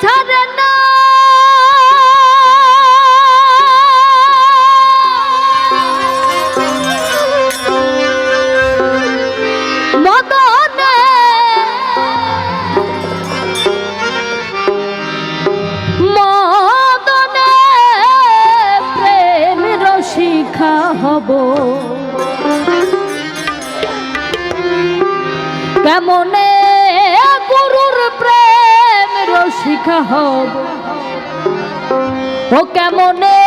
ছাড়ে না রসিখা হব কেমনে হব। ও কেমনে